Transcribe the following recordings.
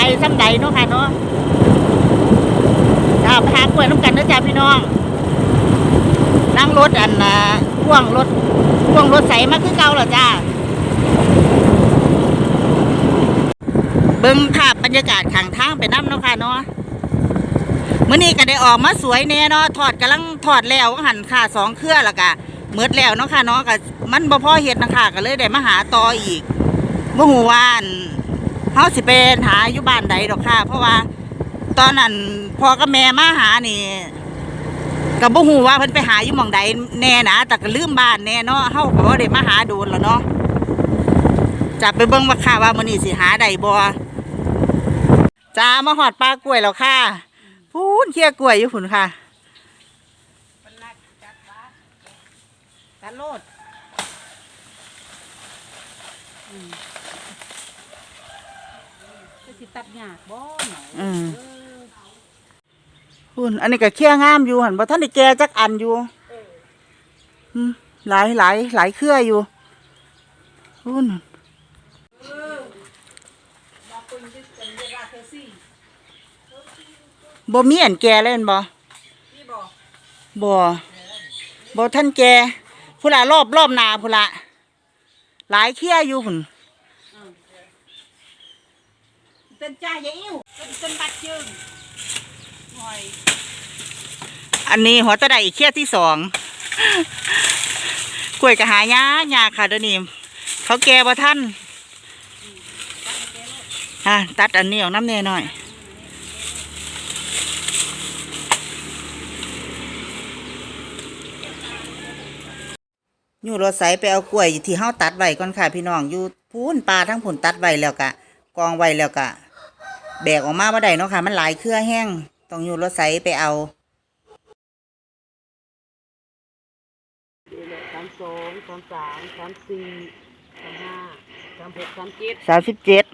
ไกลซ้ำใดเนาะค่ะเนาะจ้าไปหากล้วยน้ำกันเด้อจ้าพี่น้อง นั่งรถอันน่ะพ่วงรถพ่วงรถใสมาคือเก่าเหรอจ้า เบิ่งภาพบรรยากาศข้างทางไปน้ำเนาะค่ะเนาะมื้อนี้ก็ได้ออกมาสวยแน่เนาะถอดกำลังถอดแล้วหันค่ะสองเครือล้วก็เมิดแล้วเนาะค่ะเนาะก็มันบ่พอเฮ็ดนะคะก็เลยได้มาหาต่ออีกบ่ฮู้ว่าอั่น เฮาสิไปหาอยู่บ้านใดดอกค่ะ เพราะว่า ตอนนั้นพอกับแม่มาหานี่ก็บ่ฮู้ว่าเพิ่นไปหาอยู่หม่องใดแน่นะแต่ก็ลืมบ้านแน่เนาะเฮาก็บ่ได้มาหาโดนแล้วเนาะจะไปเบิ่งว่าค่ะว่ามื้อนี้สิหาได้บ่จ้ามาหอดปลากล้วยแล้วค่ะพูนเคี่ยกล้วยอยู่ผุนค่ะกันโลด สิตัดหยากบ่หน่อยอืมพูนอันนี้ก็เคี่ยงามอยู่หันบ่ท่านได้แก่จักอันอยู่อืมหลายหลายหลายเครืออยู่พูนบ่มีอันแก่เลยแม่นบ่พี่บอกบ่บ่ท่านแกพุ่นละรอบรอบหนาพุ่นละหลายเคี่ยอยู่พุ่น เป็นจ่ายายอิ้วเป็นเป็นบัตรจึงหอยอันนี้หัวตะไดเคี่ยที่สองกล้วยกะหายากยากค่ะเดี๋ยวนี้เขาแก่บ่ท่านฮะตัดอันนี้ออกน้ำแน่หน่อยอยู่รถไสไปเอากล้วยที่เฮาตัดไว้ก่อนค่ะพี่น้องอยู่พูนปลาทั้งผลตัดไว้แล้วกะกองไว้แล้วกะ แบกออกมาบ่ได้เนาะค่ะ มันหลายเครือแห้งต้องอยู่รถไสไปเอาสามสองสามสามสามสี่สามห้าสามหกสามเจ็ดสามสิบเจ็ด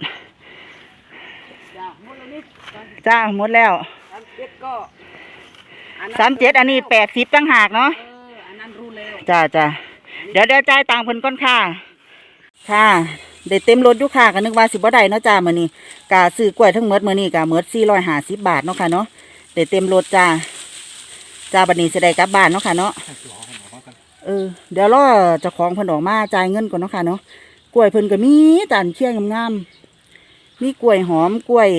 จ้าหมดแล้วนี่สามจ้าหมดแล้วสามเจ็ดก็อันนั้นสามเจ็ดอันนี้แปดสิบตั้งหากเนาะเอออันนั้นรู้แล้วจ้าจ้าเดี๋ยวเดี๋ยวจ่ายตังค์เพิ่นก่อนค่ะ ค่ะ ได้เต็มรถอยู่ค่ะก็นึกว่าสิบ่ได้เนาะจ้ามื้อนี้กะซื้อกล้วยทั้งหมดมื้อนี้กะหมด450บาทเนาะค่ะเนาะได้เต็มรถจ้าจ้าบัดนี้สิได้กลับบ้านเนาะค่ะเนาะเออเดี๋ยวรอเจ้าของเพิ่นออกมาจ่ายเงินก่อนเนาะค่ะเนาะกล้วยเพิ่นก็มีตานเคียงงามๆมีกล้วยหอมกล้วย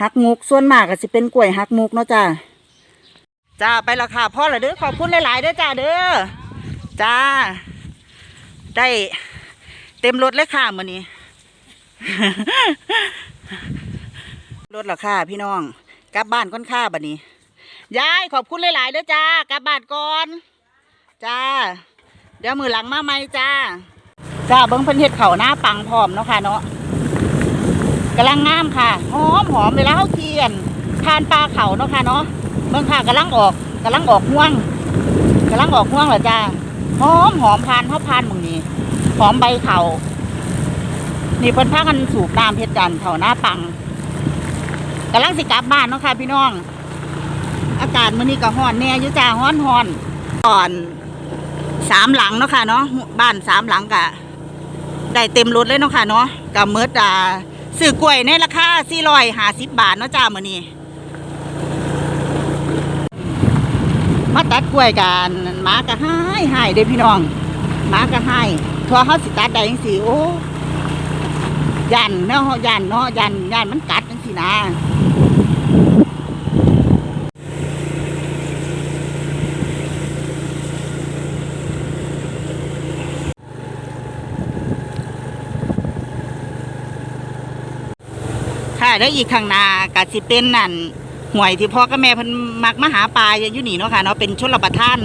หักมุกส่วนมากก็สิเป็นกล้วยหักมุกเนาะจ้าจ้าไปละค่ะพ่อละเด้อขอบคุณหลายๆเด้อจ้าเด้อจ้าได้ ต็มรถเลยค่ะมื้อนี้ รถและค่ะ พี่น้อง กลับบ้านก่อนค่ะบัดนี้ ยายขอบคุณหลายๆเด้อจ้า กลับบ้านก่อน จ้า เดี๋ยวมือหลังมาใหม่จ้า จ้าเบิ้งเพิ่นเฮ็ดเขาหน้าปังพร้อมเนาะค่ะเนาะกำลังงามค่ะ หอมหอมเวลาเขาเทียนทานปลาเขาเนาะค่ะเนาะเมืองค่ะกำลังออกกำลังออกห่วงกำลังออกห่วงเหรอจ้า หอมหอมพานเขาพานมึงนี้ หอมใบเขานี่เพิ่นพากันสูบน้ำเพชรจันทร์เขาหน้าปังกำลังสิกลับบ้านเนาะค่ะพี่น้อง อากาศมื้อนี้ก็ร้อนแน่อยู่จ้าร้อนร้อนก่อนสามหลังเนาะค่ะเนาะบ้านสามหลังกะได้เต็มรถเลยเนาะค่ะเนาะกับเมิดอ่าซื้อกล้วยในราคาสี่ร้อยห้าสิบบาทเนาะจ้ามื้อนี้มาตัดกล้วยกันหมาก็ให้ให้เด้พี่น้องหมาก็ให้ ทัวเขาสิตัดได้จังสิโอ้ยันเนาะยันเนาะยันยันมันกัดจังสินะค่ะแล้วอีกข้างหน้าก็สิเป็นนั่นห่วยที่พ่อกับแม่เพิ่นมักมาหาปลาอยู่นี่เนาะค่ะเนาะเป็นชนรับประทาน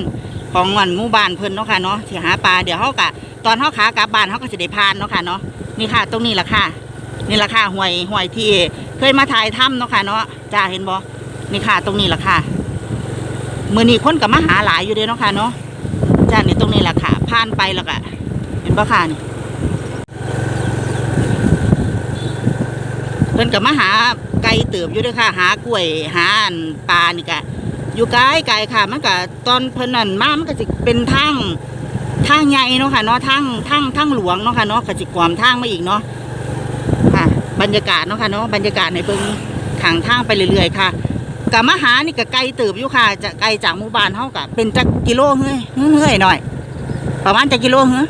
ของอันหมู่บ้านเพิ่นเนาะค่ะเนาะที่หาปลาเดี๋ยวเฮากะ ตอนเฮาขากลับบ้านเฮาก็สิได้ผ่านเนาะค่ะเนาะนี่ค่ะ ตรงนี้แหละค่ะ นี่แหละค่ะห่วยห่วยที่เคยมาถ่ายถ้ำเนาะค่ะเนาะจ้าเห็นบ่นี่ค่ะ ตรงนี้แหละค่ะมื้อนี้คนก็มาหาหลายอยู่เด้เนาะค่ะเนาะจ้านี่ตรงนี้แหละค่ะ ผ่านไปแล้วก็เห็นบ่ค่ะนี่เพิ่นก็มาหาไก่เติบอยู่เด้อค่ะ หากล้วยหาอันปลานี่ก็อยู่ไกลไกลค่ะ มันก็ตอนเพิ่นนั่นมามันก็สิเป็นทาง ทางใหญ่เนาะค่ะเนาะทางทางทางหลวงเนาะค่ะเนาะก็สิกวามทางมาอีกเนาะค่ะ บรรยากาศเนาะค่ะเนาะบรรยากาศในเบิงทางทางไปเรื่อยๆค่ะกะมหานี่ก็ไกลเติบอยู่ค่ะ จะไกลจากหมู่บ้านเฮากะเป็นจักกิโลเฮ้ยเฮ้ยหน่อย ประมาณจักกิโลเฮ้ย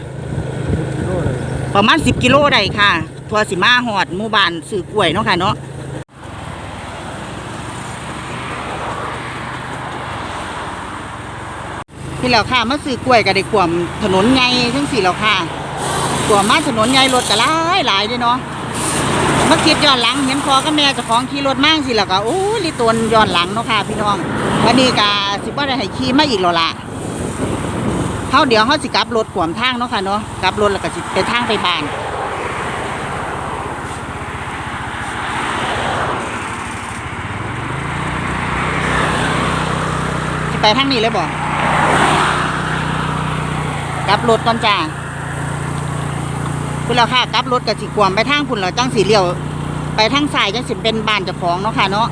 ประมาณ10กิโลได้ค่ะ ทัวสิมาฮอดหมู่บ้านซื้อกล้วยเนาะค่ะเนาะ พี่แล้วค่ะมาซื้อกล้วยก็ได้ขวมถนนใหญ่ทั้งสี่แล้วค่ะขวมมาถนนใหญ่รถก็หลายหลายด้เนาะเมื่อคิดย้อนหลังเห็นพอกับแม่จ้าของขี่รถมั่งสิแล้วก็โอ้ลิตวนย้อนหลังเนาะค่ะพี่น้องวันนี้ก็สิบ่ได้ให้ขี่มาอีกแล้วล่ะเฮาเดี๋ยวเฮาสิกลับรถขวมทางเนาะค่ะเนาะกลับรถแล้วก็สิไปทางไปบ้านไปทางนี้เลยบ่ กลับรถก่อนจ้าคุณแล้วค่ะกลับรถกับสีกวมไปทางคุณแล้วจังสีเลี้ยว ไปทางสายจังสิเป็นบ้านเจ้าของเนาะค่ะเนาะ